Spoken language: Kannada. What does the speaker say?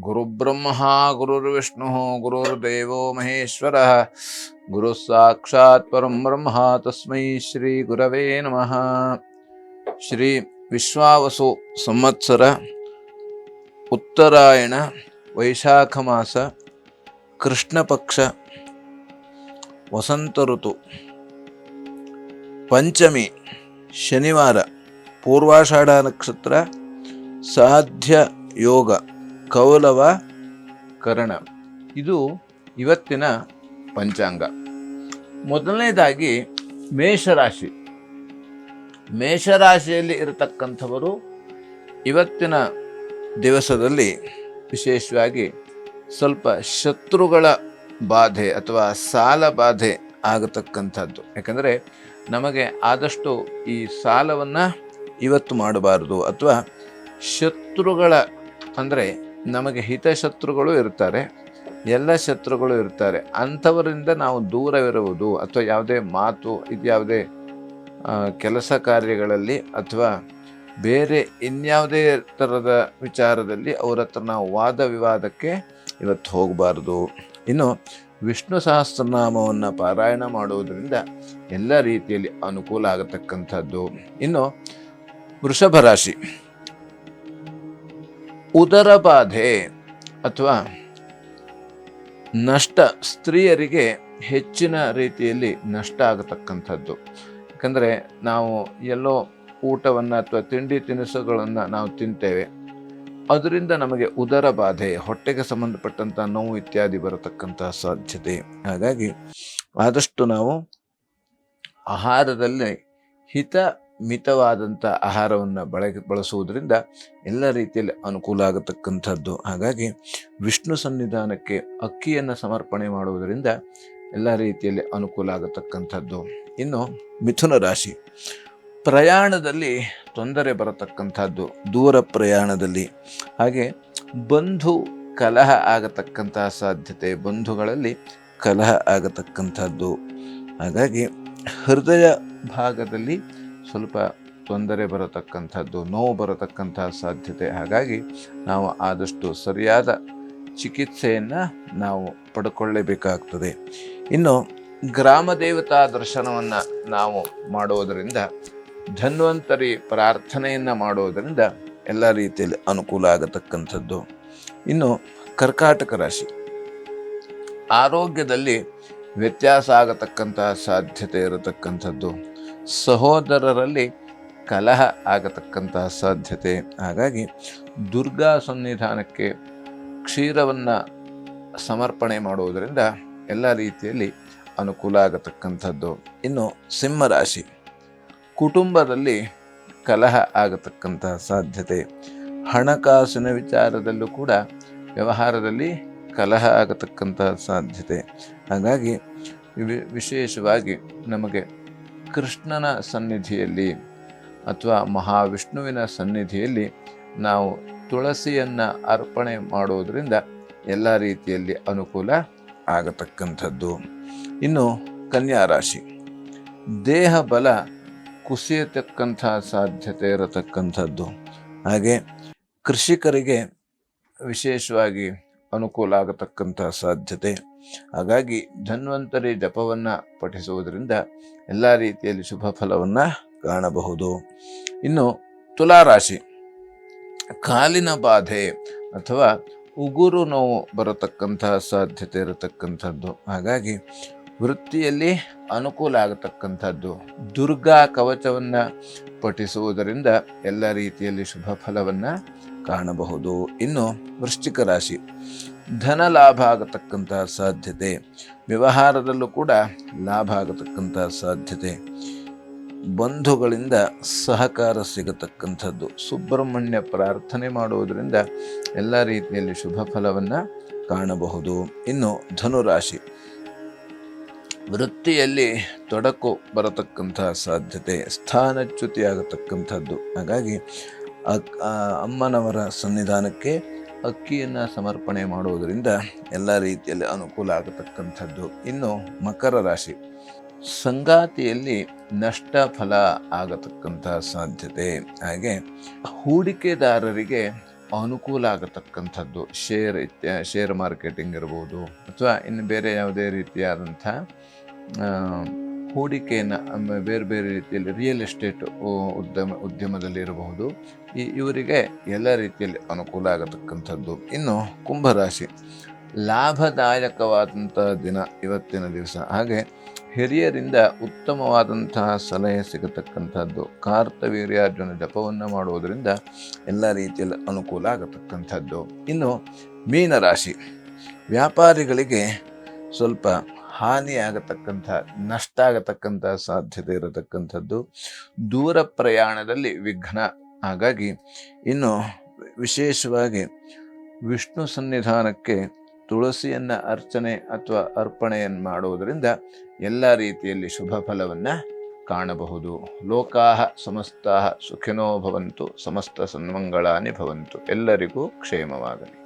ಗುರುಬ್ರಹ್ಮ ಗುರುರ್ವಿಷ್ಣು ಗುರುರ್ದೇವೋ ಮಹೇಶ್ವರ ಗುರು ಸಾಕ್ಷಾತ್ ಪರಂ ಬ್ರಹ್ಮ ತಸ್ಮೈ ಶ್ರೀ ಗುರವೇ ನಮಃ ಶ್ರೀ ವಿಶ್ವಾವಸು ಸಂವತ್ಸರ ಉತ್ತರಾಯಣ ವೈಶಾಖ ಮಾಸ ಕೃಷ್ಣ ಪಕ್ಷ ವಸಂತ ಋತು ಪಂಚಮಿ ಶನಿವಾರ ಪೂರ್ವಾಷಾಢ ನಕ್ಷತ್ರ ಸಾಧ್ಯ ಯೋಗ ಕೌಲವ ಕರಣ. ಇದು ಇವತ್ತಿನ ಪಂಚಾಂಗ. ಮೊದಲನೇದಾಗಿ ಮೇಷರಾಶಿ. ಮೇಷರಾಶಿಯಲ್ಲಿ ಇರತಕ್ಕಂಥವರು ಇವತ್ತಿನ ದಿವಸದಲ್ಲಿ ವಿಶೇಷವಾಗಿ ಸ್ವಲ್ಪ ಶತ್ರುಗಳ ಬಾಧೆ ಅಥವಾ ಸಾಲ ಬಾಧೆ ಆಗತಕ್ಕಂಥದ್ದು. ಯಾಕಂದರೆ ನಮಗೆ ಆದಷ್ಟು ಈ ಸಾಲವನ್ನು ಇವತ್ತು ಮಾಡಬಾರದು ಅಥವಾ ಶತ್ರುಗಳ ಅಂದರೆ ನಮಗೆ ಹಿತಶತ್ರುಗಳು ಇರ್ತಾರೆ, ಎಲ್ಲ ಶತ್ರುಗಳು ಇರ್ತಾರೆ. ಅಂಥವರಿಂದ ನಾವು ದೂರವಿರುವುದು ಅಥವಾ ಯಾವುದೇ ಮಾತು ಇದು ಯಾವುದೇ ಕೆಲಸ ಕಾರ್ಯಗಳಲ್ಲಿ ಅಥವಾ ಬೇರೆ ಇನ್ಯಾವುದೇ ಥರದ ವಿಚಾರದಲ್ಲಿ ಅವ್ರ ಹತ್ರ ನಾವು ವಾದ ವಿವಾದಕ್ಕೆ ಇವತ್ತು ಹೋಗಬಾರ್ದು. ಇನ್ನು ವಿಷ್ಣು ಸಹಸ್ರನಾಮವನ್ನು ಪಾರಾಯಣ ಮಾಡುವುದರಿಂದ ಎಲ್ಲ ರೀತಿಯಲ್ಲಿ ಅನುಕೂಲ ಆಗತಕ್ಕಂಥದ್ದು. ಇನ್ನು ವೃಷಭ ರಾಶಿ. ಉದರ ಬಾಧೆ ಅಥವಾ ನಷ್ಟ ಸ್ತ್ರೀಯರಿಗೆ ಹೆಚ್ಚಿನ ರೀತಿಯಲ್ಲಿ ನಷ್ಟ ಆಗತಕ್ಕಂಥದ್ದು. ಯಾಕಂದರೆ ನಾವು ಎಲ್ಲೋ ಊಟವನ್ನು ಅಥವಾ ತಿಂಡಿ ತಿನಿಸುಗಳನ್ನು ನಾವು ತಿಂತೇವೆ. ಅದರಿಂದ ನಮಗೆ ಉದರ ಬಾಧೆ, ಹೊಟ್ಟೆಗೆ ಸಂಬಂಧಪಟ್ಟಂಥ ನೋವು ಇತ್ಯಾದಿ ಬರತಕ್ಕಂತಹ ಸಾಧ್ಯತೆ. ಹಾಗಾಗಿ ಆದಷ್ಟು ನಾವು ಆಹಾರದಲ್ಲಿ ಹಿತ ಮಿತವಾದಂಥ ಆಹಾರವನ್ನು ಬಳಕೆ ಬಳಸುವುದರಿಂದ ಎಲ್ಲ ರೀತಿಯಲ್ಲಿ ಅನುಕೂಲ ಆಗತಕ್ಕಂಥದ್ದು. ಹಾಗಾಗಿ ವಿಷ್ಣು ಸನ್ನಿಧಾನಕ್ಕೆ ಅಕ್ಕಿಯನ್ನು ಸಮರ್ಪಣೆ ಮಾಡುವುದರಿಂದ ಎಲ್ಲ ರೀತಿಯಲ್ಲಿ ಅನುಕೂಲ ಆಗತಕ್ಕಂಥದ್ದು. ಇನ್ನು ಮಿಥುನ ರಾಶಿ. ಪ್ರಯಾಣದಲ್ಲಿ ತೊಂದರೆ ಬರತಕ್ಕಂಥದ್ದು, ದೂರ ಪ್ರಯಾಣದಲ್ಲಿ. ಹಾಗೆ ಬಂಧು ಕಲಹ ಆಗತಕ್ಕಂತಹ ಸಾಧ್ಯತೆ, ಬಂಧುಗಳಲ್ಲಿ ಕಲಹ ಆಗತಕ್ಕಂಥದ್ದು. ಹಾಗಾಗಿ ಹೃದಯ ಭಾಗದಲ್ಲಿ ಸ್ವಲ್ಪ ತೊಂದರೆ ಬರತಕ್ಕಂಥದ್ದು, ನೋವು ಬರತಕ್ಕಂತಹ ಸಾಧ್ಯತೆ. ಹಾಗಾಗಿ ನಾವು ಆದಷ್ಟು ಸರಿಯಾದ ಚಿಕಿತ್ಸೆಯನ್ನು ನಾವು ಪಡ್ಕೊಳ್ಳೇಬೇಕಾಗ್ತದೆ. ಇನ್ನು ಗ್ರಾಮ ದೇವತಾ ದರ್ಶನವನ್ನು ನಾವು ಮಾಡೋದರಿಂದ, ಧನ್ವಂತರಿ ಪ್ರಾರ್ಥನೆಯನ್ನು ಮಾಡೋದರಿಂದ ಎಲ್ಲ ರೀತಿಯಲ್ಲಿ ಅನುಕೂಲ ಆಗತಕ್ಕಂಥದ್ದು. ಇನ್ನು ಕರ್ಕಾಟಕ ರಾಶಿ. ಆರೋಗ್ಯದಲ್ಲಿ ವ್ಯತ್ಯಾಸ ಆಗತಕ್ಕಂತಹ ಸಾಧ್ಯತೆ ಇರತಕ್ಕಂಥದ್ದು. ಸಹೋದರರಲ್ಲಿ ಕಲಹ ಆಗತಕ್ಕಂತಹ ಸಾಧ್ಯತೆ. ಹಾಗಾಗಿ ದುರ್ಗಾ ಸನ್ನಿಧಾನಕ್ಕೆ ಕ್ಷೀರವನ್ನು ಸಮರ್ಪಣೆ ಮಾಡುವುದರಿಂದ ಎಲ್ಲ ರೀತಿಯಲ್ಲಿ ಅನುಕೂಲ ಆಗತಕ್ಕಂಥದ್ದು. ಇನ್ನು ಸಿಂಹರಾಶಿ, ಕುಟುಂಬದಲ್ಲಿ ಕಲಹ ಆಗತಕ್ಕಂತಹ ಸಾಧ್ಯತೆ. ಹಣಕಾಸಿನ ವಿಚಾರದಲ್ಲೂ ಕೂಡ ವ್ಯವಹಾರದಲ್ಲಿ ಕಲಹ ಆಗತಕ್ಕಂತಹ ಸಾಧ್ಯತೆ. ಹಾಗಾಗಿ ವಿಶೇಷವಾಗಿ ನಮಗೆ ಕೃಷ್ಣನ ಸನ್ನಿಧಿಯಲ್ಲಿ ಅಥವಾ ಮಹಾವಿಷ್ಣುವಿನ ಸನ್ನಿಧಿಯಲ್ಲಿ ನಾವು ತುಳಸಿಯನ್ನು ಅರ್ಪಣೆ ಮಾಡೋದರಿಂದ ಎಲ್ಲ ರೀತಿಯಲ್ಲಿ ಅನುಕೂಲ ಆಗತಕ್ಕಂಥದ್ದು. ಇನ್ನು ಕನ್ಯಾ ರಾಶಿ. ದೇಹ ಬಲ ಕುಸಿಯತಕ್ಕಂಥ ಸಾಧ್ಯತೆ ಇರತಕ್ಕಂಥದ್ದು. ಹಾಗೆ ಕೃಷಿಕರಿಗೆ ವಿಶೇಷವಾಗಿ ಅನುಕೂಲ ಆಗತಕ್ಕಂಥ ಸಾಧ್ಯತೆ. ಹಾಗಾಗಿ ಧನ್ವಂತರಿ ಜಪವನ್ನು ಪಠಿಸುವುದರಿಂದ ಎಲ್ಲ ರೀತಿಯಲ್ಲಿ ಶುಭ ಫಲವನ್ನು ಕಾಣಬಹುದು. ಇನ್ನು ತುಲಾರಾಶಿ. ಕಾಲಿನ ಬಾಧೆ ಅಥವಾ ಉಗುರು ನೋವು ಬರತಕ್ಕಂತಹ ಸಾಧ್ಯತೆ ಇರತಕ್ಕಂಥದ್ದು. ಹಾಗಾಗಿ ವೃತ್ತಿಯಲ್ಲಿ ಅನುಕೂಲ ಆಗತಕ್ಕಂಥದ್ದು. ದುರ್ಗಾ ಕವಚವನ್ನು ಪಠಿಸುವುದರಿಂದ ಎಲ್ಲ ರೀತಿಯಲ್ಲಿ ಶುಭ ಫಲವನ್ನು ಕಾಣಬಹುದು. ಇನ್ನು ವೃಶ್ಚಿಕ ರಾಶಿ. ಧನ ಲಾಭ ಆಗತಕ್ಕಂತಹ ಸಾಧ್ಯತೆ. ವ್ಯವಹಾರದಲ್ಲೂ ಕೂಡ ಲಾಭ ಆಗತಕ್ಕಂತಹ ಸಾಧ್ಯತೆ. ಬಂಧುಗಳಿಂದ ಸಹಕಾರ ಸಿಗತಕ್ಕಂಥದ್ದು. ಸುಬ್ರಹ್ಮಣ್ಯ ಪ್ರಾರ್ಥನೆ ಮಾಡುವುದರಿಂದ ಎಲ್ಲ ರೀತಿಯಲ್ಲಿ ಶುಭ ಫಲವನ್ನು ಕಾಣಬಹುದು. ಇನ್ನು ಧನುರಾಶಿ. ವೃತ್ತಿಯಲ್ಲಿ ತೊಡಕು ಬರತಕ್ಕಂತಹ ಸಾಧ್ಯತೆ ಸ್ಥಾನಚ್ಯುತಿಯಾಗತಕ್ಕಂಥದ್ದು ಹಾಗಾಗಿ ಅಮ್ಮನವರ ಸನ್ನಿಧಾನಕ್ಕೆ ಅಕ್ಕಿಯನ್ನು ಸಮರ್ಪಣೆ ಮಾಡುವುದರಿಂದ ಎಲ್ಲ ರೀತಿಯಲ್ಲಿ ಅನುಕೂಲ ಆಗತಕ್ಕಂಥದ್ದು. ಇನ್ನು ಮಕರ ರಾಶಿ. ಸಂಗಾತಿಯಲ್ಲಿ ನಷ್ಟ ಫಲ ಆಗತಕ್ಕಂಥ ಸಾಧ್ಯತೆ. ಹಾಗೆ ಹೂಡಿಕೆದಾರರಿಗೆ ಅನುಕೂಲ ಆಗತಕ್ಕಂಥದ್ದು. ಶೇರ್ ಇತ್ಯ, ಶೇರ್ ಮಾರ್ಕೆಟಿಂಗ್ ಇರ್ಬೋದು, ಅಥವಾ ಇನ್ನು ಬೇರೆ ಯಾವುದೇ ರೀತಿಯಾದಂಥ ಹೂಡಿಕೆಯನ್ನು ಬೇರೆ ಬೇರೆ ರೀತಿಯಲ್ಲಿ ರಿಯಲ್ ಎಸ್ಟೇಟ್ ಉದ್ಯಮ, ಉದ್ಯಮದಲ್ಲಿ ಇರಬಹುದು. ಈ, ಇವರಿಗೆ ಎಲ್ಲ ರೀತಿಯಲ್ಲಿ ಅನುಕೂಲ ಆಗತಕ್ಕಂಥದ್ದು. ಇನ್ನು ಕುಂಭರಾಶಿ, ಲಾಭದಾಯಕವಾದಂಥ ದಿನ ಇವತ್ತಿನ ದಿವಸ. ಹಾಗೆ ಹಿರಿಯರಿಂದ ಉತ್ತಮವಾದಂತಹ ಸಲಹೆ ಸಿಗತಕ್ಕಂಥದ್ದು. ಕಾರ್ತವೀರ್ಯಾರ್ಜುನ ಜಪವನ್ನು ಮಾಡುವುದರಿಂದ ಎಲ್ಲ ರೀತಿಯಲ್ಲಿ ಅನುಕೂಲ ಆಗತಕ್ಕಂಥದ್ದು. ಇನ್ನು ಮೀನರಾಶಿ, ವ್ಯಾಪಾರಿಗಳಿಗೆ ಸ್ವಲ್ಪ ಹಾನಿಯಾಗತಕ್ಕಂಥ ನಷ್ಟ ಆಗತಕ್ಕಂಥ ಸಾಧ್ಯತೆ ಇರತಕ್ಕಂಥದ್ದು ದೂರ ಪ್ರಯಾಣದಲ್ಲಿ ವಿಘ್ನ. ಹಾಗಾಗಿ ಇನ್ನು ವಿಶೇಷವಾಗಿ ವಿಷ್ಣು ಸನ್ನಿಧಾನಕ್ಕೆ ತುಳಸಿಯನ್ನು ಅರ್ಚನೆ ಅಥವಾ ಅರ್ಪಣೆಯನ್ನು ಮಾಡುವುದರಿಂದ ಎಲ್ಲ ರೀತಿಯಲ್ಲಿ ಶುಭ ಫಲವನ್ನು ಕಾಣಬಹುದು. ಲೋಕಾಹ ಸಮಸ್ತಾ ಸುಖಿನೋ ಭವಂತು, ಸಮಸ್ತ ಸನ್ಮಂಗಳಾನಿ ಭವಂತು. ಎಲ್ಲರಿಗೂ ಕ್ಷೇಮವಾಗಲಿ.